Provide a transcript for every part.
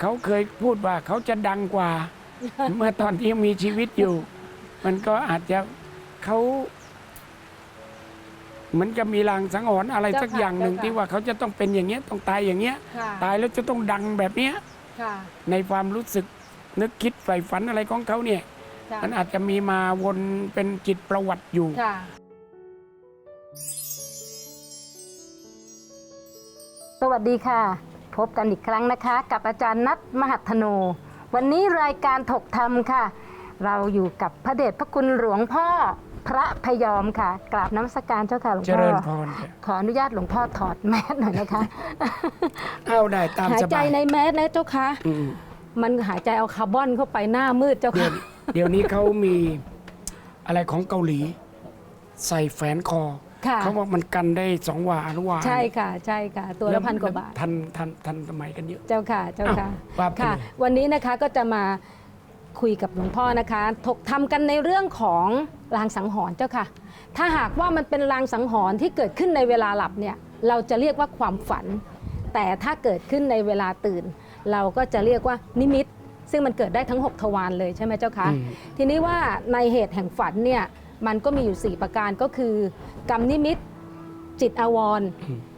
เขาเคยพูดว่าเขาจะดังกว่า เมื่อตอนที่ยังมีชีวิตอยู่ มันก็อาจจะเขาเหมือนกับมีลางสังหรณ์อะไรเจ้าสักค่ะอย่างหนึ่งเจ้าค่ะที่ว่าเขาจะต้องเป็นอย่างเงี้ยต้องตายอย่างเงี้ยค่ะตายแล้วจะต้องดังแบบเนี้ยค่ะในความรู้สึกนึกคิดใฝ่ฝันอะไรของเขาเนี่ยค่ะมันอาจจะมีมาวนเป็นจิตประวัติอยู่ค่ะสวัสดีค่ะ พบกันอีกครั้งนะคะ กับอาจารย์นัทมหัทโน วันนี้รายการถกธรรมค่ะ เราอยู่กับพระเดชพระคุณหลวงพ่อพระพยอมค่ะ กราบน้ำสการเจ้าค่ะหลวงเจพ่อริญพรค่ะขออนุญาตหลวงพ่อถอดแมสหน่อยนะคะเอาได้ตามหายสใจบายในแมสนะเจ้าค่ะอืมมันหายใจเอาคาร์บอนเข้าไปหน้ามืดเจ้าเดี๋ยค่ะวเดี๋ยวนี้เขามีอะไรของเกาหลี ใส่แฝนคอ ค่ะ เขาบอกมันกันได้สองวาอนุวาใช่ค่ะใช่ค่ะ ตัวละพันกว่าบาท ทันทันทันสมัยกันเยอะ เจ้าค่ะเจ้าค่ะอ้าวว่าไปค่ะ เลย วันนี้นะคะก็จะมาคุยกับหลวงพ่อนะคะ ถกทำกันในเรื่องของลางสังหรณ์เจ้าค่ะ ถ้าหากว่ามันเป็นลางสังหรณ์ที่เกิดขึ้นในเวลาหลับเนี่ยเราจะเรียกว่าความฝัน แต่ถ้าเกิดขึ้นในเวลาตื่น เราก็จะเรียกว่านิมิต ซึ่งมันเกิดได้ทั้ง 6 ทวารเลยใช่ไหมเจ้าคะอืมทีนี้ว่าในเหตุแห่งฝันเนี่ย มันก็มีอยู่ 4 ประการก็คือ กรรมนิมิต จิตอาวรณ์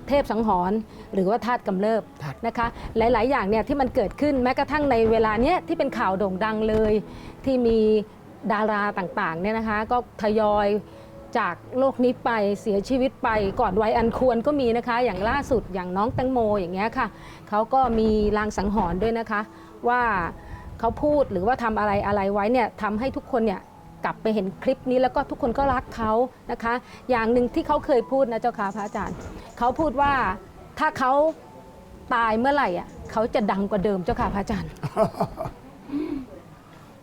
เทพสังหรณ์หรือว่าธาตุกำเริบธาตุนะคะ หลาย ๆ อย่างเนี่ยที่มันเกิดขึ้นแม้กระทั่งในเวลาเนี้ยที่เป็นข่าวโด่งดังเลย ที่มีดาราต่างๆเนี่ยนะคะก็ทยอยจากโลกนี้ไปเสียชีวิตไปก่อนวัยอันควรก็มีนะคะ อย่างล่าสุดอย่างน้องแตงโมอย่างเงี้ยค่ะเขาก็มีลางสังหรณ์ด้วยนะคะ ว่าเขาพูดหรือว่าทำอะไรอะไรไว้เนี่ยทำให้ทุกคนเนี่ย กลับไปเห็นคลิปนี้แล้วก็ทุกคนก็รักเขานะคะ อย่างหนึ่งที่เขาเคยพูดนะเจ้าค่ะพระอาจารย์เขาพูดว่าถ้าเขาตายเมื่อไหร่อะเขาจะดังกว่าเดิมเจ้าค่ะพระอาจารย์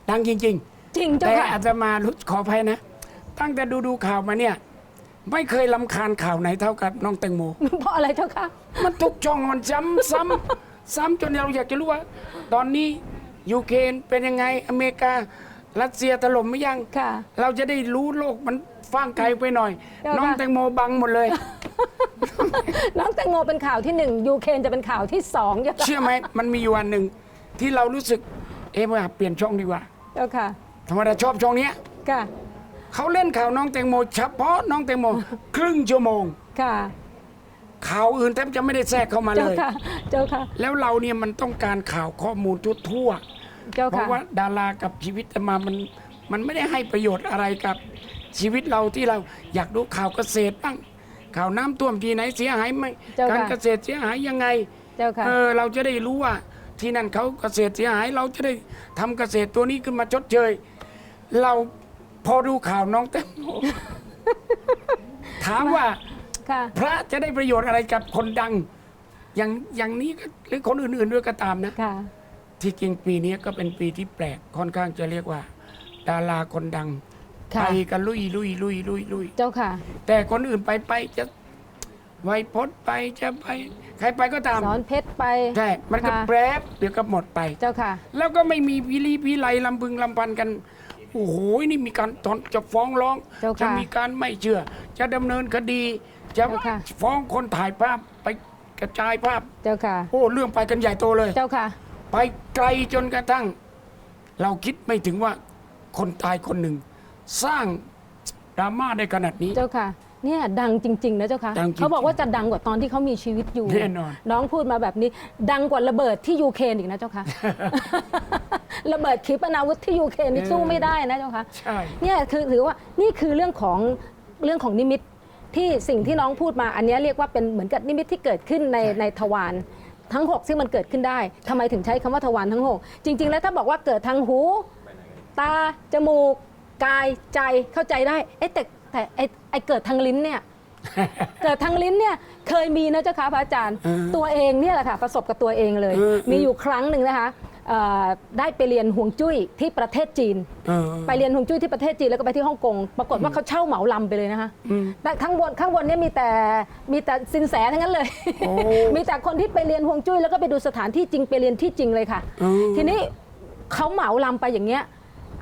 ดังจริง จริงๆเจ้าแต่ค่ะอาจจะมารู้ขออภัยนะ ตั้งแต่ดูดูข่าวมาเนี่ย ไม่เคยลำคาญข่าวไหนเท่ากับน้องแตงโม เพราะอะไรเจ้าค่ะ มันทุกช่องมันซ้ำซ้ำซ้ำจนเราอยากจะรู้ว่า ตอนนี้ยูเครนเป็นยังไงอเมริกา รัสเซียถล่มไม่ยัง ค่ะเราจะได้รู้โลกมันฟ้างไกลไปหน่อยเจ้าค่ะน้องแตงโมบังหมดเลย น้องแตงโมเป็นข่าวที่หนึ่งยูเครนจะเป็นข่าวที่สองเจ้าค่ะเชื่อไหมมันมีอยู่วันหนึ่งที่เรารู้สึก เอ๊ะว่าเปลี่ยนช่องดีกว่าเจ้าค่ะ ธรรมดาชอบช่องเนี้ยค่ะ เขาเล่นข่าวน้องแตงโมเฉพาะน้องแตงโม ครึ่งชั่วโมง ค่ะ ข่าวอื่นแทบจะไม่ได้แทรกเข้ามาเลเจ้าย ค่ะ เจ้าค่ะ แล้วเราเนี่ยมันต้องการข่าวข้อมูลทั่ว เจ้าๆเพค่ะราะว่าดารากับชีวิตมามันมันไม่ได้ให้ประโยชน์อะไรกับชีวิตเราที่เราอยากดูข่าวเกษตรบ้างข่าวน้ำท่วมที่ไหนเสียหายไหมเจ้าค่ะ การเกษตรเสียหายยังไง เจ้าค่ะ เออเราจะได้รู้ว่าที่นั่นเขาเกษตรเสียหายเราจะได้ทำเกษตรตัวนี้ขึ้นมาชดเชย เราพอดูข่าวน้องแตงโม ถามว่าค่ะ พระจะได้ประโยชน์อะไรกับคนดัง อย่างอย่างนี้ก็หรือคนอื่นๆด้วยก็ตามนะ ค่ะ ที่จริงปีนี้ก็เป็นปีที่แปลกค่อนข้างจะเรียกว่า ดาราคนดังค่ะไปกันลุยลุยลุยลุยลุยเจ้าค่ะ แต่คนอื่นไปไปจะไวยพจน์ไปจะไป ใครไปก็ตามสอนเพชรไป ใช่มันก็ค่ะ แปรบเดี๋ยวก็หมดไป เจ้าค่ะ แล้วก็ไม่มีพิลีพิไลลำพึงลำพันกัน โอ้โห นี่มีการตอนจะฟ้องร้อง เจ้าค่ะจะมีการไม่เชื่อ จะดำเนินคดี จะเจ้าค่ะ ฟ้องคนถ่ายภาพไปกระจายภาพ เจ้าค่ะ โอ้ เรื่องไปกันใหญ่โตเลย เจ้าค่ะ ไปไกลจนกระทั่ง เราคิดไม่ถึงว่าคนตายคนหนึ่ง สร้างดราม่าได้ขนาดนี้ เจ้าค่ะ เนี่ยดังจริง ๆ นะเจ้าค่ะ ดังจริงๆเขาบอกว่าจะดังกว่าตอนที่เขามีชีวิตอยู่ แน่นอน น้องพูดมาแบบนี้ ดังกว่าระเบิดที่ยูเครนอีกนะเจ้าค่ะ ระเบิดขีปนาวุธที่ยูเครนนี่สู้ไม่ได้นะเจ้าค่ะ ใช่ เนี่ยคือถือว่านี่คือเรื่องของเรื่องของนิมิตที่สิ่งที่น้องพูดมาอันเนี้ยเรียกว่าเป็นเหมือนกับนิมิตที่เกิดขึ้นในในทวาร ทั้ง 6 ซึ่งมันเกิดขึ้นได้ทำไมถึงใช้คำว่าทวารทั้ง 6 จริง ๆ แล้วถ้าบอกว่าเกิดทางหู ตา จมูก กายใจเข้าใจได้เอ๊ะแต่แต่ไอ้ไอ้เกิดทางลิ้นเนี่ยเกิดทางลิ้นเนี่ยเคยมีนะเจ้าค่ะพระอาจารย์เออตัวเองเนี่ยแหละค่ะประสบกับตัวเองเลยเออมีอยู่ครั้งหนึ่งนะคะเอ่อ ได้ไปเรียนห่วงจุ้ยที่ประเทศจีนเออไปเรียนห่วงจุ้ยที่ประเทศจีนแล้วก็ไปที่ฮ่องกงปรากฏว่าเขาเช่าเหมาลำไปเลยนะคะอืมแต่ข้างบนข้างบนเนี่ยมีแต่มีแต่สินแสทั้งนั้นเลยโอ้มีแต่คนที่ไปเรียนห่วงจุ้ยแล้วก็ไปดูสถานที่จริงไปเรียนที่จริงเลยค่ะเออทีนี้เขาเหมาลำไปอย่างเงี้ย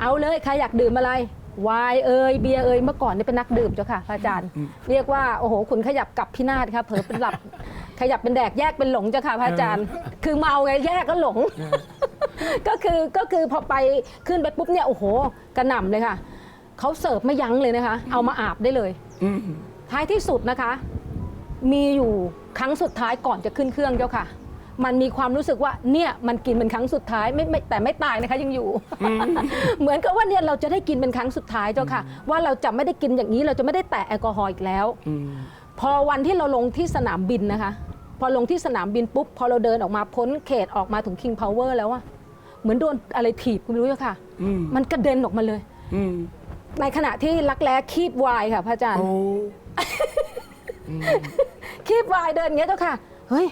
เอาเลยใครอยากดื่มอะไรไวน์เอ่ยเบียร์เอ่ยเมื่อก่อนเนี่ยเป็นนักดื่มเจ้าค่ะพระอาจารย์ เรียกว่าโอ้โหคุณขยับกลับพินาศครับเผลอเป็นหลับ ขยับเป็นแดกแยกเป็นหลงเจ้าค่ะพระอาจารย์ คือเมาไงแยกก็หลง ก็คือก็คือพอไปขึ้นไปปุ๊บเนี่ยโอ้โหกระหน่ำเลยค่ะเขาเสิร์ฟไม่ยั้งเลยนะคะ เอามาอาบได้เลยอืมท้ายที่สุดนะคะ มีอยู่ครั้งสุดท้ายก่อนจะขึ้นเครื่องเจ้าค่ะ มันมีความรู้สึกว่าเนี่ยมันกินเป็นครั้งสุดท้ายไม่ไม่แต่ไม่ตายนะคะยังอยู่ เหมือนกับว่าเนี่ยเราจะได้กินเป็นครั้งสุดท้ายเจ้าค่ะ ว่าเราจะไม่ได้กินอย่างนี้เราจะไม่ได้แตะแอลกอฮอล์อีกแล้วอืมพอวันที่เราลงที่สนามบินนะคะ พอลงที่สนามบินปุ๊บ พอเราเดินออกมาพ้นเขตออกมาถึง King Power แล้วอะเหมือนโดนอะไรถีบคุณไม่รู้อะค่ะอืมมันกระเด็นออกมาเลยอืมในขณะที่รักแร้คีบวายค่ะพระอาจารย์โอ้คีบวายเดินอย่างเงี้ยเจ้าค่ะ เฮ้ย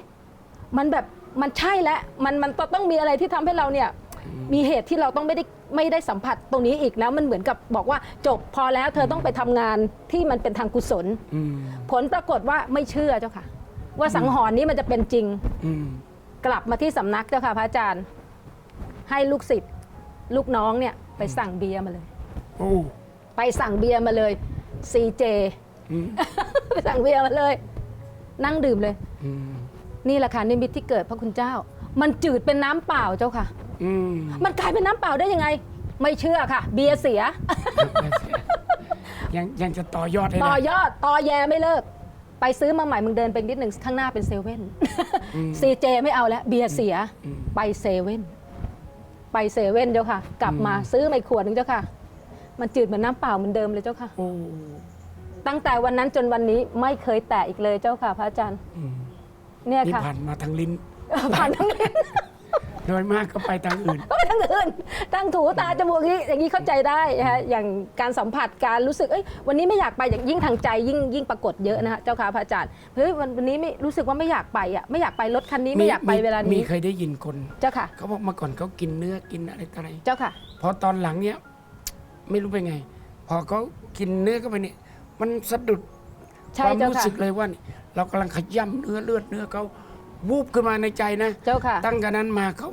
มันแบบมันใช่แล้วมันมันต้องมีอะไรที่ทำให้เราเนี่ย มีเหตุที่เราต้องไม่ได้ไม่ได้สัมผัสตรงนี้อีกแล้วมันเหมือนกับบอกว่าจบพอแล้วเธอต้องไปทำงานที่มันเป็นทางกุศลอืมผลปรากฏว่าไม่เชื่อเจ้าค่ะ ว่าสังหรณ์นี้มันจะเป็นจริง อืมกลับมาที่สำนักเจ้าค่ะพระอาจารย์ ให้ลูกศิษย์ลูกน้องเนี่ยไปสั่งเบียร์มาเลย โอ้ไปสั่งเบียร์มาเลย CJ อืมไปสั่งเบียร์มาเลย นั่งดื่มเลย อืมนี่แหละค่ะนิมิตที่เกิดพระคุณเจ้า มันจืดเป็นน้ำเปล่าเจ้าค่ะ อืมมันกลายเป็นน้ำเปล่าได้ยังไง ไม่เชื่อค่ะ เบียร์เสีย ยังยังจะต่อยอดให้ต่อได้ยอดต่อแยไม่เลิก ไปซื้อมาใหม่มึงเดินไปนิดหนึ่งข้างหน้าเป็นเซเว่นซีเจไม่เอาแล้วเบียร์เสียอืมไปเซเว่นไปเซเว่นเจ้าค่ะ กลับมาซื้อมาอีกขวดหนึงเจ้าค่ะ มันจืดเหมือนน้ำเปล่าเหมือนเดิมเลยเจ้าค่ะโอ้ตั้งแต่วันนั้นจนวันนี้ไม่เคยแตะอีกเลยเจ้าค่ะ พระอาจารย์อืมเนี่ยนี่ค่ะผ่านมาทางลิ้นผ่านทั้งนี้ โดยมากก็ไปทางอื่น ก็ไปทั้งอื่นทั้งถูตาจมูกนี้อย่างนี้เข้าใจได้นะฮะอย่างการสัมผัสการรู้สึกเอ้ยวันนี้ไม่อยากไปอย่างยิ่งทางใจยิ่งยิ่งปรากฏเยอะนะฮะเจ้าค่ะพระอาจารย์เฮ้ยวันวันนี้ไม่รู้สึกว่าไม่อยากไปอะไม่อยากไปรถคันนี้ไม่อยากไปเวลามีนี้เคยได้ยินคนเจ้าค่ะ เขาบอกเมื่อก่อนเขากินเนื้อกินอะไรต่ออะไรเจ้าค่ะ พอตอนหลังเนี้ยไม่รู้เป็นไง พอเขากินเนื้อเข้าไปเนี่ยมันสะดุดใช่ความเจ้ารู้ค่ะ สึกเลยว่านี่เรากำลังขย้ำเนื้อเลือดเนื้อเขา วูบขึ้นมาในใจนะ เจ้าค่ะ ตั้งแต่นั้นมาเขา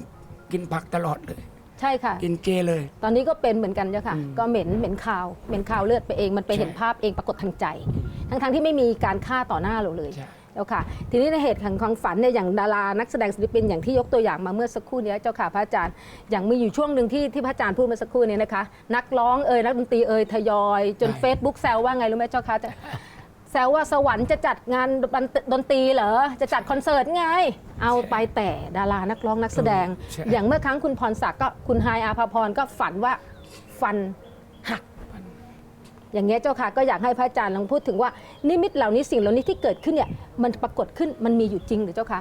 กินผักตลอดเลย ใช่ค่ะ กินเจเลย ตอนนี้ก็เป็นเหมือนกันเจ้าค่ะอืมก็เหม็นเหม็นคาวเหม็นคาวเลือดไปเองมันไปใช่เห็นภาพเองปรากฏทางใจ ทั้งทงๆที่ไม่มีการฆ่าต่อหน้าเราเลยใช่เจ้าค่ะ ทีนี้ในเหตุของความฝันเนี่ยอย่างดารานักแสดงศิลปินอย่างที่ยกตัวอย่างมาเมื่อสักครู่เนี้ยเจ้าค่ะพระอาจารย์อย่างมีอยู่ช่วงหนึ่งที่ที่พระอาจารย์พูดเมื่อสักครู่นี้นะคะ นักร้องเอ่ยนักดนตรีเอ่ยทยอย จนใช่ Facebook แซวว่าไงรู้ไหมเจ้าค่ะจะ แซวว่าสวรรค์จะจัดงานดนตรีเหรอ จะจัดคอนเสิร์ตไง เอาไปแต่ดารานักร้องนักแสดงใช่อย่างเมื่อครั้งคุณพรศักดิ์ก็คุณไฮายอาภาพรก็ฝันว่าฟันหักอย่างเงี้ยเจ้าค่ะก็อยากให้พระอาจารย์ลองพูดถึงว่านิมิตเหล่านี้สิ่งเหล่านี้ที่เกิดขึ้นเนี่ยมันปรากฏขึ้นมันมีอยู่จริงหรือเจ้าคะ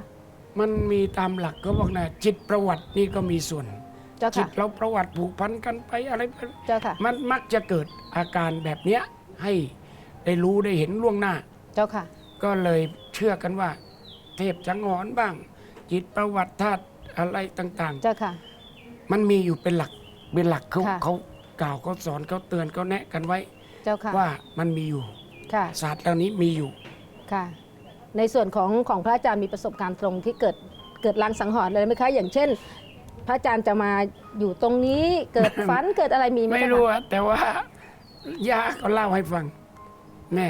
มันมีตามหลักเขาบอกนะจิตประวัตินี่ก็มีส่วนเจ้าจิค่ะตเราประวัติผูกพันกันไปอะไรไปเจ้าค่ะมันมักจะเกิดอาการแบบเนี้ยให้ ได้รู้ได้เห็นล่วงหน้า เจ้าค่ะ ก็เลยเชื่อกันว่า เทพจังหอนบ้าง จิตประวัติธาตุอะไรต่างเจ้าค่ะ ๆ มันมีอยู่เป็นหลักเป็นหลักเขาค่ะ เขากล่าวเขาสอนเขาเตือนเขาแนะกันไว้ เจ้าค่ะว่ามันมีอยู่ ค่ะ ศาสตร์เหล่านี้มีอยู่ ค่ะ ในส่วนของของพระอาจารย์มีประสบการณ์ตรงที่เกิดเกิดลางสังหรณ์เลยไหมคะ อย่างเช่น พระอาจารย์จะมาอยู่ตรงนี้เกิดฝันเกิดอะไรมีไหมไม่เจ้ารู้ค่ะอะแต่ว่าย่าก็เล่าให้ฟัง แม่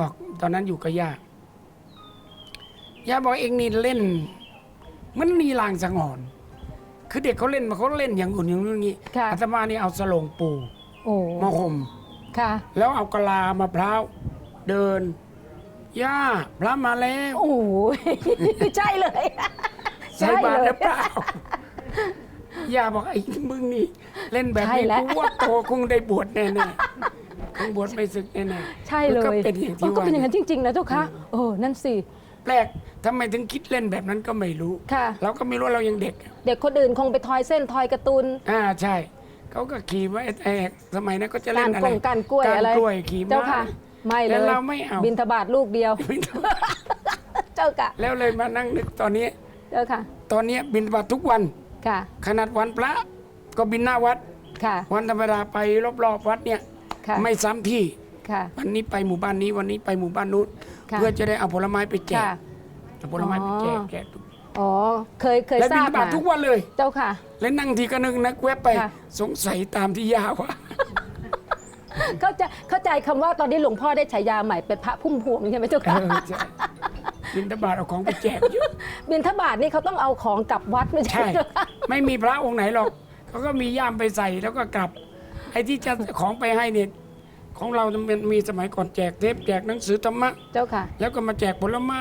บอกตอนนั้นอยู่กับย่าย่าบอกเองนี่เล่น มันมีลางสังหรณ์คือเด็กเขาเล่นมาเขาเล่นอย่างอื่นอย่างนู้นอย่างนี้ค่ะ อาตมานี่เอาสลงปูโอ้มาห่ม ค่ะ แล้วเอากะลามะพร้าวเดิน ย่าพระมาแล้วโอ้โห ใช่เลยใส่บาตรหรือเปล่าย่าบอกไอ้มึงนี่ เล่นแบบใช่นี้แล้ว กูว่าโตคงได้บวชแน่ ๆคงบวชไม่ศึกแน่ๆใช่เลยก็เป็นอย่างเอที่อก็ว่าเป็นอย่างนั้นจริงๆนะเจ้าค่ะโอ้นั่นสิ แปลกทำไมถึงคิดเล่นแบบนั้นก็ไม่รู้ ค่ะ เราก็ไม่รู้เรายังเด็ก เด็กคนอื่นคงไปทอยเส้นทอยการ์ตูน อ่าใช่ เขาก็ขี่ไว้ไอ้สมัยนั้นก็จะเล่นอะไรการกงการกล้วยอะไร กล้วยขี่เจ้าม้าค่ะ ไม่เลแต่ยเราไม่เอา บินทบาทลูกเดียว เจ้าค่ะ แล้วเลยมานั่งนึกตอนนี้ เจ้าค่ะ ตอนนี้บินบาตทุกวัน ค่ะ ขนาดวันพระก็บินหน้าวัด ค่ะ วันธรรมดาไปรอบๆวัดเนี่ย ค่ะไม่ซ้ำที่ค่ะ วันนี้ไปหมู่บ้านนี้วันนี้ไปหมู่บ้านนู้นค่ะ เพื่อจะได้เอาผลไม้ไปแจกค่ะ เอาผลไม้ไปแจกอ๋อ แจกทุกอ๋อเคยเคยและทบินราบบาตมาทุกวันเลย เจ้าค่ะ แล้วนั่งทีก็นึงนักเว็บไปค่ะ สงสัยตามที่ยาว่าเข้าใจเข้าใจคำว่าตอนนี้หลวงพ่อได้ฉายาใหม่เป็นพระพุ่มพวงใช่ไหมเจ้าเอค่ะอใช่บินบาตเอาของไปแจกเยอะบินทบาทนี่เขาต้องเอาของกลับวัดไม่ใช่ใช่ เจ้าค่ะไม่มีพระองค์ไหนหรอกเขาก็มีย่ามไปใส่แล้วก็กลับ ไอ้ที่จะของไปให้เนี่ยของเรามันมีสมัยก่อนแจกเทปแจกหนังสือธรรมะ เจ้าค่ะ แล้วก็มาแจกผลไม้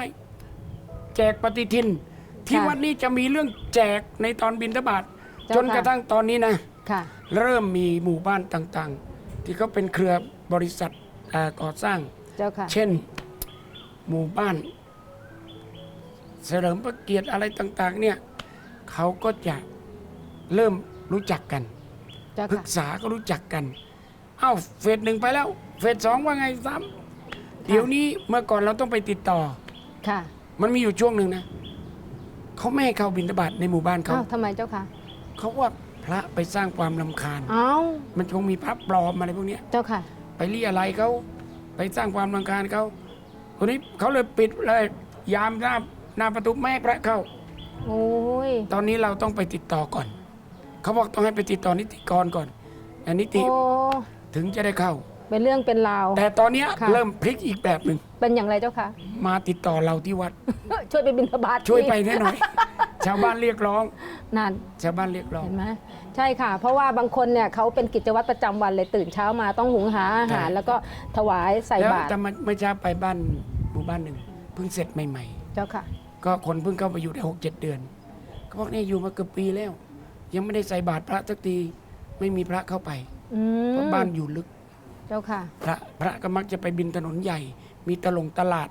แจกปฏิทิน ที่ค่ะวัดนี้จะมีเรื่องแจกในตอนบินทบาทเจ้าจนค่ะกระทั่งตอนนี้นะค่ะ เริ่มมีหมู่บ้านต่างๆ ที่เขาเป็นเครือบริษัทอ่าก่อสร้างเจ้าค่ะเช่นหมู่บ้านเฉลิมพระเกียรติอะไรต่าง ๆ เนี่ยเขาก็จะเริ่มรู้จักกัน เจ้าปรึค่ะกษาก็รู้จักกัน เอ้าเฟสหนึ่งไปแล้ว เฟสสองว่าไงซ้ำเดี๋ยวนี้เมื่อก่อนเราต้องไปติดต่อ ค่ะมันมีอยู่ช่วงหนึ่งนะเขาไม่ให้เข้าบิณฑบาตในหมู่บ้านเขาอ้าวทำไมเจ้าค่ะเขาว่าพระไปสร้างความลำคาญเอ้ามันคงมีพระปลอมอะไรพวกเนี้ย เจ้าค่ะ ไปเรียอะไรยเขาไปสร้างความรำคาญเขาคนนี้เขาเลยปิดเลย ยามหน้าหน้าประตูไม่ให้พระเข้า โอ้ย ตอนนี้เราต้องไปติดต่อก่อน เขาบอกต้องให้ไปติดต่อนิติกรก่อนอันนิติโอ้ถึงจะได้เข้า เป็นเรื่องเป็นราว แต่ตอนเนี้ยค่ะ เริ่มพลิกอีกแบบหนึ่งเป็นอย่างไรเจ้าค่ะมาติดต่อเราที่วัด ช่วยไปบินทบาทช่วยทีไปได้หน่อย ชาวบ้านเรียกร้องนั่นชาวบ้านเรียกร้อง เห็นไหมใช่ค่ะ เพราะว่าบางคนเนี่ยเขาเป็นกิจวัตรประจำวันเลยตื่นเช้ามาต้องหุงหาอาหาร ใช่ แล้วก็ถวายใส่แล้วบาตรแต่มาไม่ช้าไปบ้านหมู่บ้านหนึ่งเพิ่งเสร็จใหม่เจ้าค่ะๆก็คนเพิ่งเข้าไปอยู่ได้หกเจ็ดเดือนเขาบอกเนี่ยอยู่มาเกือบปีแล้ว ยังไม่ได้ใส่บาตรพระสักทีไม่มีพระเข้าไปอืมเพราะบ้านอยู่ลึก เจ้าค่ะ พระพระก็มักจะไปบินถนนใหญ่ มีตลงตลาด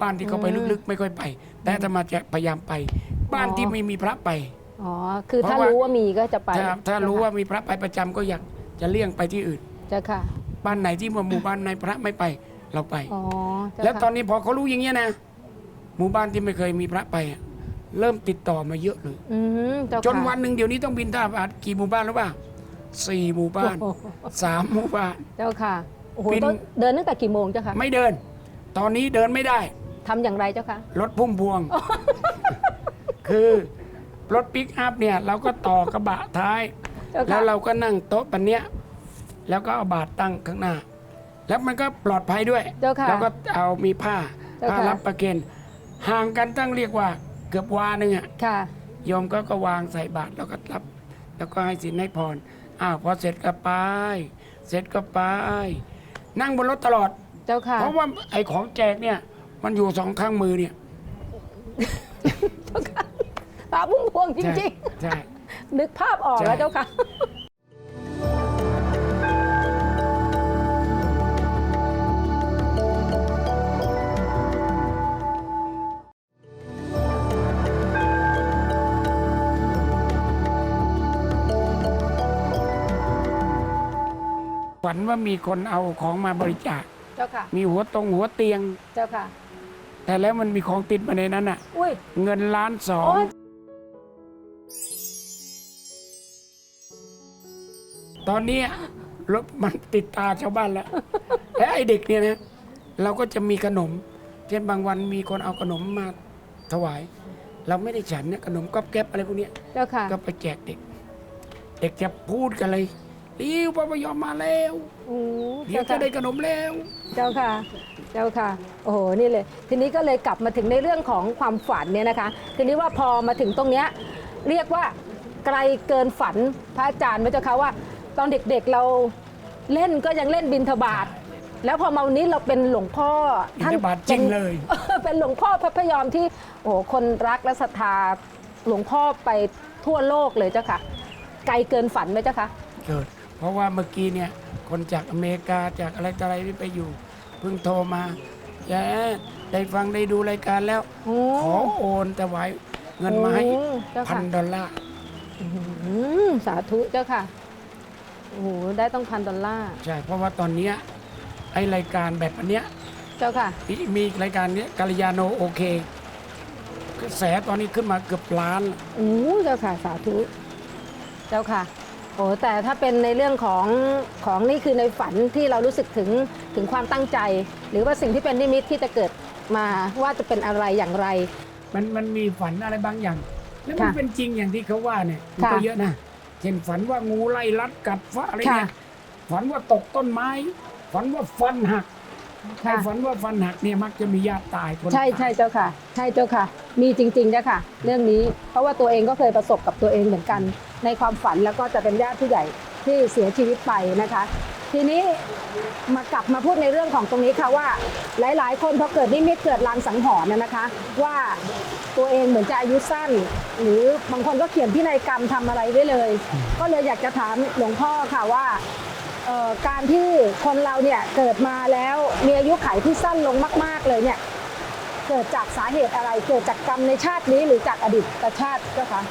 บ้านที่เขาไปอืมลึกๆ ไม่ค่อยไป แต่อาตมาจะพยายามไป บ้านอ๋อ ที่ไม่มีพระไป อ๋อ คือเพถ้าราะว่า รู้ว่ามีก็จะไปถ้าถ้าเจ้รู้ค่ะว่ามีพระไปประจำก็อยากจะเลี่ยงไปที่อื่น เจ้าค่ะ บ้านไหนที่ว่าหมู่บ้านในพระไม่ไปเราไป อ๋อเจ้าแล้วค่ะตอนนี้พอเขารู้อย่างเงี้ยนะ หมู่บ้านที่ไม่เคยมีพระไปอะ เริ่มติดต่อมาเยอะเลย อืมเจ้าค่ะจนวันหนึ่งเดี๋ยวนี้ต้องบินท่าบาทกี่หมู่บ้านแล้วป่ะสี่หมู่บ้านโอ้โหสามหมู่บ้าน เจ้าค่ะโอ้โหบิน ต้องเดินตั้งแต่กี่โมงเจ้าค่ะไม่เดิน ตอนนี้เดินไม่ได้ ทำอย่างไรเจ้าค่ะ รถพุ่มพวง คือรถปิกอัพเนี่ย เราก็ต่อกระบะท้าย เจ้าแล้ค่ะวเราก็นั่งโต๊ะปันเนี้ย แล้วก็เอาบาตรตั้งข้างหน้า แล้วมันก็ปลอดภัยด้วย เจ้าค่ะแล้วก็เอามีผ้าเจ้าผ้าค่ะ รับประเคนห่างกันตั้งเรียกว่า เกือบวาหนึ่งอะค่ะ โยมก็ก็วางใส่บาตรแล้วก็รับ แล้วก็ให้สินให้พรอ้าวพอเสร็จก็ไป เสร็จก็ไป นั่งบนรถตลอด เจ้าค่ะเพราะว่าไอ้ของแจกเนี่ย มันอยู่สองข้างมือเนี่ยตาพุ่งพวงจใช่ริงใช่ ๆ นึกภาพออกใช่ แล้วเจ้าค่ะ ฝันว่ามีคนเอาของมาบริจาค เจ้าค่ะ มีหัวตรงหัวเตียง เจ้าค่ะ แต่แล้วมันมีของติดมาในนั้นอะ อุ้ย เงินล้านสอง โอ๊ย ตอนนี้รถมันติดตาชาวบ้านแล้ว และไอเด็กเนี่ยนะ เราก็จะมีขนม เช่นบางวันมีคนเอาขนมมาถวาย เราไม่ได้ฉันเนี่ยขนมก๊อบแก๊บอะไรพวกเนี้ย เจ้าค่ะ ก็ไปแจกเด็ก เด็กจะพูดกันเลย ริ้วป้าพยอมมาแล้วโอ้เดี๋ยวเจ้าจะค่ะได้ขนมแล้ว เจ้าค่ะ เจ้าค่ะ โอ้โห นี่เลย ทีนี้ก็เลยกลับมาถึงในเรื่องของความฝันเนี่ยนะคะ ทีนี้ว่าพอมาถึงตรงเนี้ยเรียกว่าไกลเกินฝันพระอาจารย์ไหมเจ้าคะว่า ตอนเด็กๆเราเล่นก็ยังเล่นบินทบาท แล้วพอมาวันนี้เราเป็นหลวงพ่อบิณฑบาตจริงเลย เป็น เป็นหลวงพ่อพระพยอมที่โอ้โหคนรักและศรัทธาหลวงพ่อไปทั่วโลกเลยเจ้าค่ะ ไกลเกินฝันไหมเจ้าคะเกิด เพราะว่าเมื่อกี้เนี่ย คนจากอเมริกาจากอะไรต่ออะไรที่ไปอยู่ เพิ่งโทรมาแย่ได้ฟังได้ดูรายการแล้ว โอ้ขอโอนถวายเงินมาให้โอ้เจ้าพัค่ะนดอลลาร์อืมสาธุเจ้าค่ะ โอ้โห ได้ต้องพันดอลลาร์ ใช่เพราะว่าตอนเนี้ยไอรายการแบบอันเนี้ย เจ้าค่ะ มีมีรายการเนี้ยกาลยาโนโอเคกระแสตอนนี้ขึ้นมาเกือบล้าน โอ้เจ้าค่ะ สาธุ เจ้าค่ะ โอ้แต่ถ้าเป็นในเรื่องของของนี่คือในฝันที่เรารู้สึกถึงถึงความตั้งใจ หรือว่าสิ่งที่เป็นนิมิตที่จะเกิดมาว่าจะเป็นอะไรอย่างไร มันมันมีฝันอะไรบางอย่าง แล้วมันค่ะเป็นจริงอย่างที่เขาว่าเนี่ยมันค่ะก็เยอะนะเช่นฝันว่างูไล่รัดกัดฟ้าอะไรค่ะ เนี่ยฝันว่าตกต้นไม้ ฝันว่าฟันหัก ใครค่ะ ฝันว่าฟันหักเนี่ยมักจะมีญาติตายคนใช่ตายใช่เจ้าค่ะ ใช่เจ้าค่ะ มีจริงๆเจ้าค่ะ เรื่องนี้เพราะว่าตัวเองก็เคยประสบกับตัวเองเหมือนกัน ในความฝันแล้วก็จะเป็นญาติผู้ใหญ่ที่เสียชีวิตไปนะคะ ทีนี้มากลับมาพูดในเรื่องของตรงนี้ค่ะว่า หลายๆ คนพอเกิดนิมิตเกิดลางสังหรณ์นะนะคะ ว่าตัวเองเหมือนจะอายุสั้น หรือบางคนก็เขียนพินัยกรรมทำอะไรไว้เลย ก็เลยอยากจะถามหลวงพ่อค่ะว่าเอ่อ การที่คนเราเนี่ยเกิดมาแล้วมีอายุขัยที่สั้นลงมาก ๆเลยเนี่ยเกิดจากสาเหตุอะไรเกิดจากกรรมในชาตินี้หรือจากอดีตชาติเจ้าคะ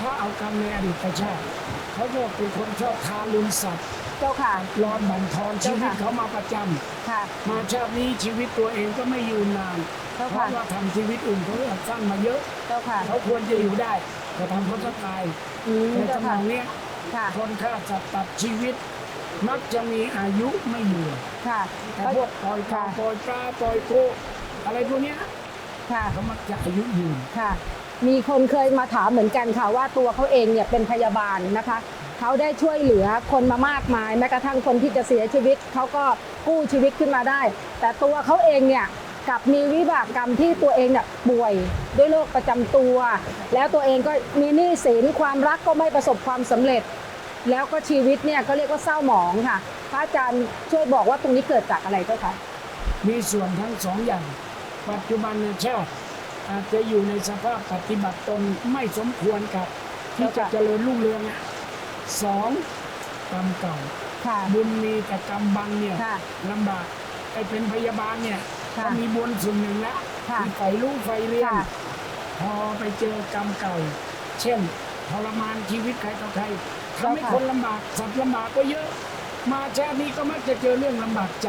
ถ้าเอากรรมในอดีตชาติเขาก็เป็นคนชอบทารุณสัตว์เจ้าค่ะร้อนบั่นทอนชีวิตเจ้าค่ะเขามาประจำค่ะมาชาตินี้ชีวิตตัวเองก็ไม่อยู่นานเจ้าเพค่ะราะว่าทำชีวิตอื่นเขาก็สั้นมาเยอะเจ้าค่ะเขาควรจะอยู่ได้แต่ทำเขาจะตายอืมในเจ้าสมค่ะองเนี้ยค่ะคนฆ่าสัตว์ตัดชีวิต มักจะมีอายุไม่ยืนค่ะแต่พวกปล่อยปลาค่ะปล่อยปลาปล่อยโคอะไรพวกเนี้ยค่ะเขามักจะอายุยืนค่ะ มีคนเคยมาถามเหมือนกันค่ะว่าตัวเขาเองเนี่ยเป็นพยาบาลนะคะเขาได้ช่วยเหลือคนมามากมายแม้กระทั่งคนที่จะเสียชีวิตเขาก็กู้ชีวิตขึ้นมาได้ แต่ตัวเขาเองเนี่ยกลับมีวิบากกรรมที่ตัวเองเนี่ยป่วยด้วยโรคประจำตัว แล้วตัวเองก็มีหนี้สินความรักก็ไม่ประสบความสำเร็จ แล้วก็ชีวิตเนี่ยก็เรียกว่าเศร้าหมองค่ะ พระอาจารย์ช่วยบอกว่าตรงนี้เกิดจากอะไรเจ้าคะมีส่วนทั้งสองอย่าง ปัจจุบันชาติอาจจะอยู่ในสภาพปฏิบัติตนไม่สมควรกับ ที่จะเจริญรุ่งเรืองอะสองกรรมเก่าค่ะบุญมีแต่กรรมบังเนี่ยค่ะลำบากไอ้เป็นพยาบาลเนี่ยค่ะก็มีบุญส่วนหนึ่งแล้วค่ะมีไฟรู้ไฟเรียนค่ะพอไปเจอกรรมเก่า เช่นทรมานชีวิตใครต่อใคร ทำให้เจ้าค่ะคนลำบากสัตว์ลำบากก็เยอะ มาชาตินี้ก็มักจะเจอเรื่องลำบากใจ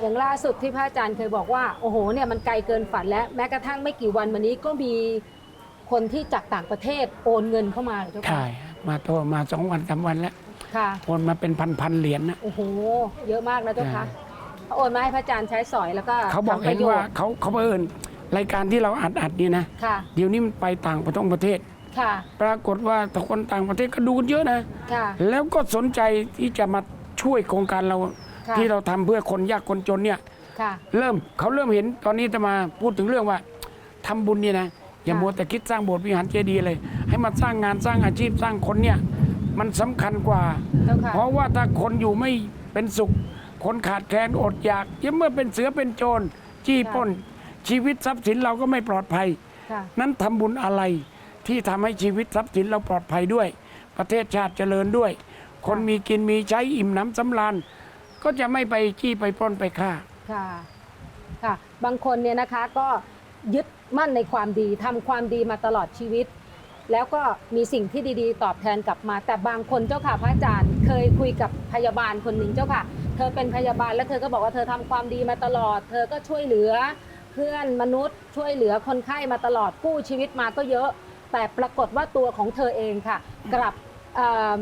อย่างล่าสุดที่พระอาจารย์เคยบอกว่าโอ้โหเนี่ยมันไกลเกินฝันแล้วแม้กระทั่งไม่กี่วันมานี้ก็มีคนที่จากต่างประเทศโอนเงินเข้ามาเหรอเจ้าค่ะใช่มาโตมาสองวันสามวันแล้วค่ะโอนมาเป็นพันพันๆเหรียญนะ โอ้โหเยอะมากนะเจ้าค่ะเขาโอนมาให้พระอาจารย์ใช้สอยแล้วก็เขาบอกทำปเห็ระนโยว่าชน์เขาเขาเอิญรายการที่เราอัดอัดนี่นะค่ะ เดี๋ยวนี้มันไปต่างประเทศประเทศ ค่ะ ปรากฏว่าแต่คนต่างประเทศก็ดูกันเยอะนะ ค่ะ แล้วก็สนใจที่จะมาช่วยโครงการเราค่ะ ที่เราทำเพื่อคนยากคนจนเนี่ย ค่ะ เริ่มเขาเริ่มเห็นตอนนี้จะมาพูดถึงเรื่องว่าทำบุญเนี่ยนะอย่าค่ะ มัวแต่คิดสร้างโบสถ์วิหารเจดีย์เลย ให้มาสร้างงานสร้างอาชีพสร้างคนเนี่ยมันสำคัญกว่า เจ้าค่ะ เพราะว่าถ้าคนอยู่ไม่เป็นสุข คนขาดแคลนอดอยากยังเมื่อเป็นเสือเป็นโจรจี้ปล้น ชีวิตทรัพย์สินเราก็ไม่ปลอดภัย ค่ะ นั้นทำบุญอะไร ที่ทำให้ชีวิตทรัพย์สินเราปลอดภัยด้วย ประเทศชาติเจริญด้วย คนมีกินมีใช้อิ่มน้ำสำราญก็จะไม่ไปจี้ไปปล้นไปฆ่า ค่ะ ค่ะ บางคนเนี่ยนะคะก็ยึดมั่นในความดีทำความดีมาตลอดชีวิต แล้วก็มีสิ่งที่ดีๆ ตอบแทนกลับมา แต่บางคนเจ้าค่ะพระอาจารย์เคยคุยกับพยาบาลคนหนึ่งเจ้าค่ะ เธอเป็นพยาบาลแล้วเธอก็บอกว่าเธอทำความดีมาตลอด เธอก็ช่วยเหลือ เพื่อนมนุษย์ช่วยเหลือคนไข้มาตลอดกู้ชีวิตมาก็เยอะ แต่ปรากฏว่าตัวของเธอเองค่ะ กลับเอ่อ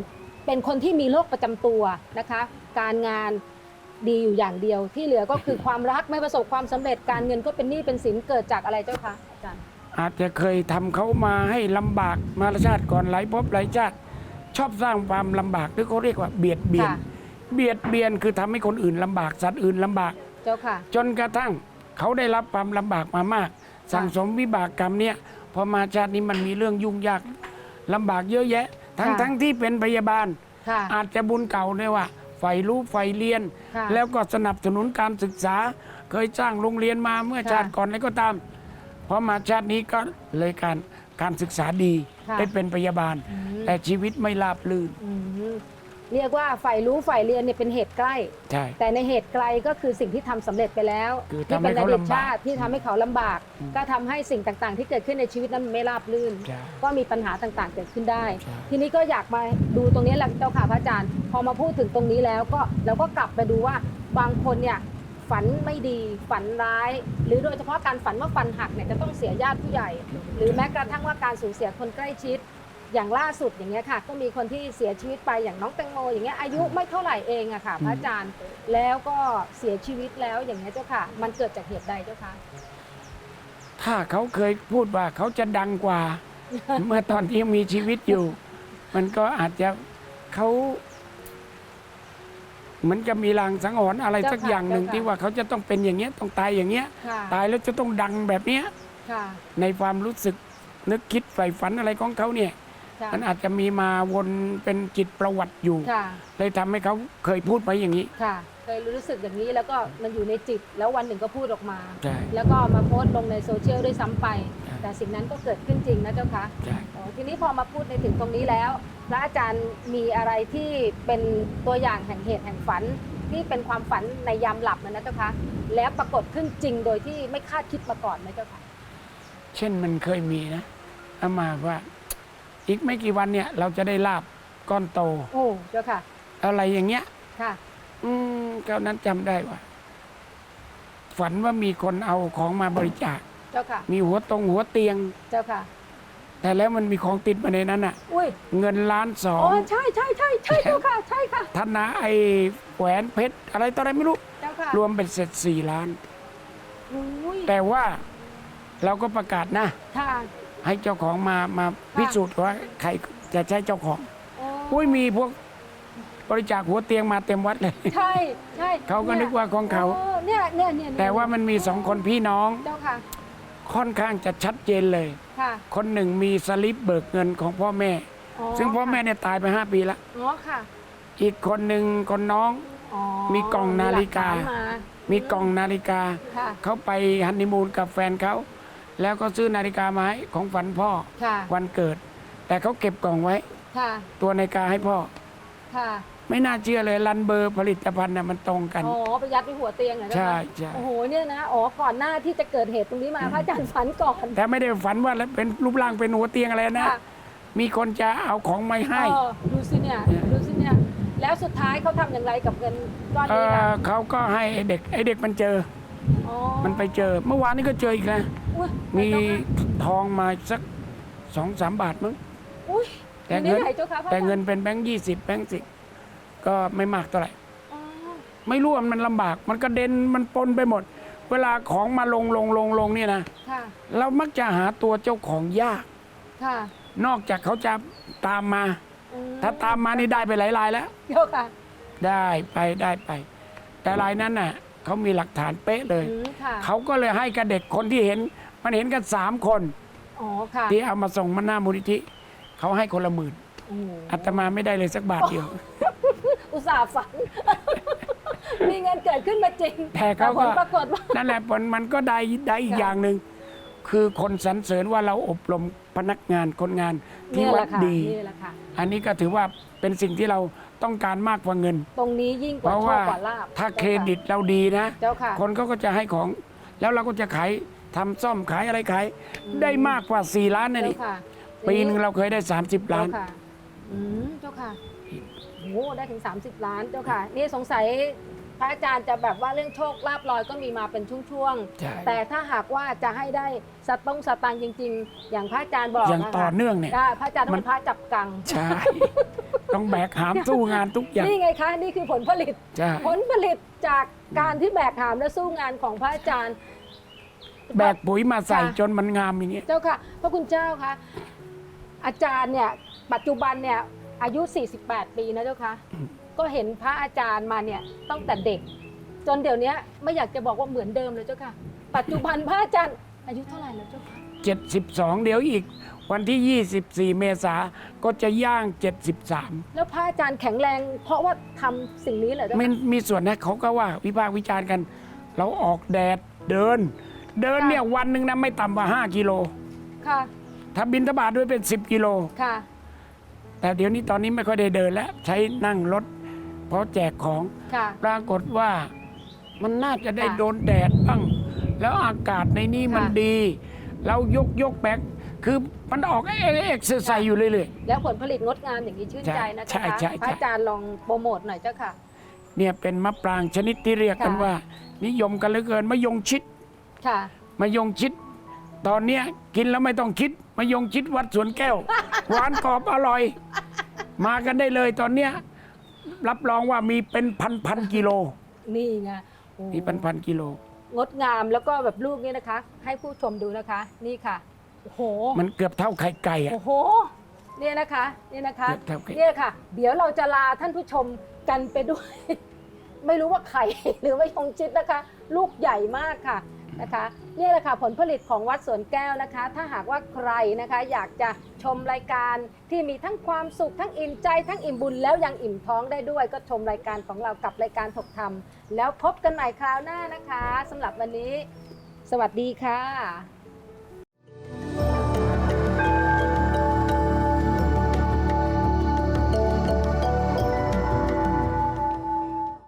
เป็นคนที่มีโรคประจำตัวนะคะ การงานดีอยู่อย่างเดียว ที่เหลือก็คือความรักไม่ประสบความสำเร็จการเงินก็เป็นหนี้เป็นสินเกิดจากอะไรเจ้าคะอาจารย์อาจจะเคยทำเขามาให้ลำบากมาชาติก่อนหลายภพหลายชาติ ชอบสร้างความลำบากหรือเขาเรียกว่าเบียดเบียน ค่ะเบียดเบียนคือทำให้คนอื่นลำบากสัตว์อื่นลำบาก เจ้าค่ะ จนกระทั่งเขาได้รับความลำบากมามาก สั่งสมวิบากกรรมเนี่ย พอมาชาตินี้มันมีเรื่องยุ่งยากลำบากเยอะแยะ ทั้งค่ะ ทั้งที่เป็นพยาบาล ค่ะ อาจจะบุญเก่าเนี่ยว่าใฝ่รู้ใฝ่เรียน ค่ะ แล้วก็สนับสนุนการศึกษา เคยสร้างโรงเรียนมาเมื่อค่ะชาติก่อนอะไรก็ตามพอมาชาตินี้ก็เลยการการศึกษาดีค่ะได้เป็นพยาบาล อืม แต่ชีวิตไม่ราบรื่น อืม เรียกว่าฝ่ายรู้ฝ่ายเรียนเนี่ยเป็นเหตุใกล้ ใช่ แต่ในเหตุไกลก็คือสิ่งที่ทำสำเร็จไปแล้วคือที่ทำให้เป็นอเขาดีตลำบากชาติที่ทำให้เขาลำบากก็ทำให้สิ่งต่างๆ ที่เกิดขึ้นในชีวิตนั้นมันไม่ราบรื่น ใช่ ก็มีปัญหาต่างๆ เกิดขึ้นได้ ใช่ ทีนี้ก็อยากมาดูตรงนี้แหละเจ้าค่ะพระอาจารย์ พอมาพูดถึงตรงนี้แล้วก็เราก็กลับไปดูว่าบางคนเนี่ยฝันไม่ดีฝันร้าย หรือโดยเฉพาะการฝันว่าฟันหักเนี่ยจะต้องเสียญาติผู้ใหญ่ หรือแม้กระทั่งว่าการสูญเสียคนใกล้ชิด อย่างล่าสุดอย่างเงี้ยค่ะ ก็มีคนที่เสียชีวิตไปอย่างน้องแตงโมอย่างเงี้ยอายุไม่เท่าไหร่เองอะค่ะ พระอาจารย์แล้วก็เสียชีวิตแล้วอย่างเงี้ยเจ้าค่ะ มันเกิดจากเหตุใดเจ้าค่ะถ้าเขาเคยพูดว่าเขาจะดังกว่า เมื่อตอนที่ยังมีชีวิตอยู่ มันก็อาจจะเขาเหมือนกับมีลางสังหรณ์อะไรเจ้าสักค่ะอย่างหนึ่งเจ้าค่ะที่ว่าเขาจะต้องเป็นอย่างเงี้ยต้องตายอย่างเงี้ยค่ะตายแล้วจะต้องดังแบบเนี้ยค่ะในความรู้สึกนึกคิดใฝ่ฝันอะไรของเขาเนี่ย ค่ะ มันอาจจะมีมาวนเป็นจิตประวัติอยู่ ค่ะ เลยทำให้เขาเคยพูดไปอย่างนี้ ค่ะ เคยรู้สึกอย่างนี้แล้วก็มันอยู่ในจิต แล้ววันหนึ่งก็พูดออกมา ใช่ แล้วก็มาโพสต์ลงในโซเชียลด้วยซ้ำไป ใช่ แต่สิ่งนั้นก็เกิดขึ้นจริงนะเจ้าคะใช่อ๋อทีนี้พอมาพูดในถึงตรงนี้แล้ว พระอาจารย์มีอะไรที่เป็นตัวอย่างแห่งเหตุแห่งฝัน ที่เป็นความฝันในยามหลับนะนะเจ้าคะ แล้วปรากฏขึ้นจริงโดยที่ไม่คาดคิดมาก่อนนะเจ้าคะ เช่นมันเคยมีนะอามาว่า อีกไม่กี่วันเนี่ยเราจะได้ลาบก้อนโต โอ้เจ้าค่ะ อะไรอย่างเงี้ย ค่ะ อืมก็นั้นจำได้ว่า ฝันว่ามีคนเอาของมาบริจาค เจ้าค่ะ มีหัวตรงหัวเตียง เจ้าค่ะ แต่แล้วมันมีของติดมาในนั้นอะ อุ้ยเงินล้านสออ๋ง อใช่ใช่ใช่ใช่เจ้าค่ะ ใช่ค่ะ ธนาไอแหวนเพชรอะไรต่ออะไรไม่รู้ เจ้าค่ะรวมเป็นเสร็จสี่ล้าน อุ้ยแต่ว่าเราก็ประกาศนะ ค่ะ ให้เจ้าของมามาพิสูจน์ว่าใครจะใช่เจ้าของอ๋ออุ้ยมีพวกบริจาคหัวเตียงมาเต็มวัดเลย ใช่ใช่เขาก็นึกว่าของเขาโเนี่ยเนี่ยเนี่ยเนี่ยแต่ว่ามันมีสองคนพี่น้องเจ้าค่ะค่อนข้างจะชัดเจนเลยค่ะคนหนึ่งมีสลิปเบิกเงินของพ่อแม่ ซึ่งพ่อแม่เนี่ยตายไปห้าปีละอ๋อค่ะ อีกคนหนึ่งคนน้องอ๋อมีกล่องนาฬิกาหลัฐนมามีกล่องนาฬิกาค่ะเขาไปฮันนีมูนกับแฟนเขา แล้วก็ซื้อนาฬิกามาให้ของฝันพ่อค่ะ วันเกิด แต่เขาเก็บกล่องไว้ ค่ะ ตัวนาฬิกาให้พ่อ ค่ะ ไม่น่าเชื่อเลยรันเบอร์ผลิตภัณฑ์น่ะมันตรงกัน อ๋อไปยัดไปหัวเตียงเหรอเจ้าใช่ค่ะใช่ โอ้โห เนี่ยนะ อ๋อ ก่อนหน้าที่จะเกิดเหตุตรงนี้มาพระอาจารย์ฝันก่อน แต่ไม่ได้ฝันว่าเป็นรูปร่างเป็นหัวเตียงอะไรนะ ค่ะ มีคนจะเอาของมาให้ เออดูสิเนี่ย ดูสิเนี่ย แล้วสุดท้ายเขาทำอย่างไรกับเงินก้อนเอนี้อล่ะเขาก็ให้ไอ้เด็กไอ้เด็กมันเจอ อ๋อมันไปเจอ เมื่อวานนี้ก็เจออีกนะ อุ๊ยมีเจ้าค่ะทองมาสักสองสามบาทมั้ง อุ้ยแต่อยู่เงินใไหเจ้าค่ะพระแต่อาจารย์เงินเป็นแบงค์ยี่สิบแบงค์สิบก็ไม่มากเท่าไหร่ อ๋อไม่รู้ว่ามันลำบาก มันกระเด็นมันปนไปหมด เวลาของมาลงลงลงลงเนี่ยนะ ค่ะเรามักจะหาตัวเจ้าของยาก ค่ะนอกจากเขาจะตามมา อืถ้าตามมานี่ได้ไปหลายรายแล้ว เจ้าค่ะได้ไปได้ไป แต่รายนั้นน่ะเขามีหลักฐานเป๊ะเลย อืมค่ะเขาก็เลยให้กับเด็กคนที่เห็น มันเห็นกันสามคนอ๋อค่ะที่เอามาส่งมาหน้ามูลนิธิเขาให้คนละหมื่นโอ้โหอาตมาไม่ได้เลยสักบาทเดียว อุตส่าห์ฝัน มีเงินเกิดขึ้นมาจริงแต่เขาก็ ผลปรากฏว่า นั่นแหละผลมันก็ได้ได้อีกค่ะอย่างหนึ่งคือคนสรรเสริญว่าเราอบรมพนักงานคนงานที่เนี่ยแหวัละดค่ะดี นี่แหละค่ะ อันนี้ก็ถือว่าเป็นสิ่งที่เราต้องการมากกว่าเงิน ตรงนี้ยิ่งกเพว่าราะโชคว่ากว่าลาบถ้าเครดิตเราดีนะ เจ้าค่ะ คนเขาก็จะให้ของ แล้วเราก็จะขาย ทำซ่อมขายอะไรขาย ได้มากกว่า 4 ล้านนะเจ้านี่ค่ะปีหนึงเราเคยได้ 30 ล้าน เจ้าค่ะอืมเจ้าค่ะโอ้ได้ถึง 30 ล้านเจ้าค่ะ นี่สงสัยพระอาจารย์จะแบบว่าเรื่องโชคลาบลอยก็มีมาเป็นช่วงใช่ ๆ แต่ถ้าหากว่าจะให้ได้สตงค์สตางค์จริง ๆ อย่างพระอาจารย์บอกอย่างนะคะต่อเนื่องเนี่ย ได้พระอาจารย์ต้องมัเป็นนพระจับกัง ใช่ ต้องแบกหามสู้งานทุกอย่างนี่ไงคะ นี่คือผลผลิต ใช่ผลผลิตจากการที่แบกหามและสู้งานของพระอาจารย์ แบกปุ๋ยมาใส่ค่ะ จนมันงามอย่างเงี้ย เจ้าค่ะ พระคุณเจ้าคะอาจารย์เนี่ยปัจจุบันเนี่ยอายุ 48 ปีนะเจ้าค่ะ ก็เห็นพระอาจารย์มาเนี่ยตั้งแต่เด็ก จนเดี๋ยวนี้ไม่อยากจะบอกว่าเหมือนเดิมเลยเจ้าค่ะ ปัจจุบันพระอาจารย์อายุเท่าไหร่แล้วเจ้าค่ะ 72 เดี๋ยวอีก วันที่ 24 เมษาก็จะย่าง 73 แล้วพระอาจารย์แข็งแรง เพราะว่าทำสิ่งนี้เหรอเจ้ามัค่ะนมีส่วนนะเขาก็ว่าวิพากษ์วิจารณ์กัน เราออกแดดเดิน เดินค่ะเนี่ยวันหนึ่งนะไม่ต่ำกว่า 5 กิโล ค่ะ ถ้าบินทบาทด้วยเป็น 10 กิโล ค่ะ แต่เดี๋ยวนี้ตอนนี้ไม่ค่อยได้เดินแล้ว ใช้นั่งรถเพราะแจกของ ค่ะ ปรากฏว่ามันน่าจะได้ค่ะโดนแดดบ้าง แล้วอากาศในนี้มันค่ะ ดี เรายกยกแบกคือมันออกเอ็กเอ็กซ์ไซอยู่เรื่อย แล้วผลผลิตงดงามอย่างนี้ชื่นใจนะเจ้าใช่ค่ะใช่ใช่ พระอาจารย์ลองโปรโมทหน่อยเจ้าค่ะเนี่ยเป็นมะปรางชนิดที่เรียกกันค่ะ ว่า นิยมกันเหลือเกินมะยงชิด ค่ะมะยงชิด ตอนเนี้ยกินแล้วไม่ต้องคิดมะยงชิดวัดสวนแก้ว หวานกรอบอร่อย มากันได้เลยตอนเนี้ยรับรองว่ามีเป็นพันพันๆกิโล นี่ไงโอ้มีพันพันๆกิโล งดงามแล้วก็แบบลูกนี่นะคะ ให้ผู้ชมดูนะคะ นี่ค่ะ โอ้โห มันเกือบเท่าไข่ไก่อะ โอ้โห เนี่ยนะคะ เนี่ยนะคะเกือบเท่าไข่เนี่ยค่ะ เดี๋ยวเราจะลาท่านผู้ชมกันไปด้วย ไม่รู้ว่าไข่ หรือว่ายงชิดนะคะ ลูกใหญ่มากค่ะ นะคะนี่แหละค่ะผลผลิตของวัดสวนแก้วนะคะ ถ้าหากว่าใครนะคะอยากจะชมรายการที่มีทั้งความสุขทั้งอิ่มใจ ทั้งอิ่มบุญแล้วยังอิ่มท้องได้ด้วย ก็ชมรายการของเรากับรายการถกธรรม แล้วพบกันใหม่คราวหน้านะคะสำหรับวันนี้ สวัสดีค่ะ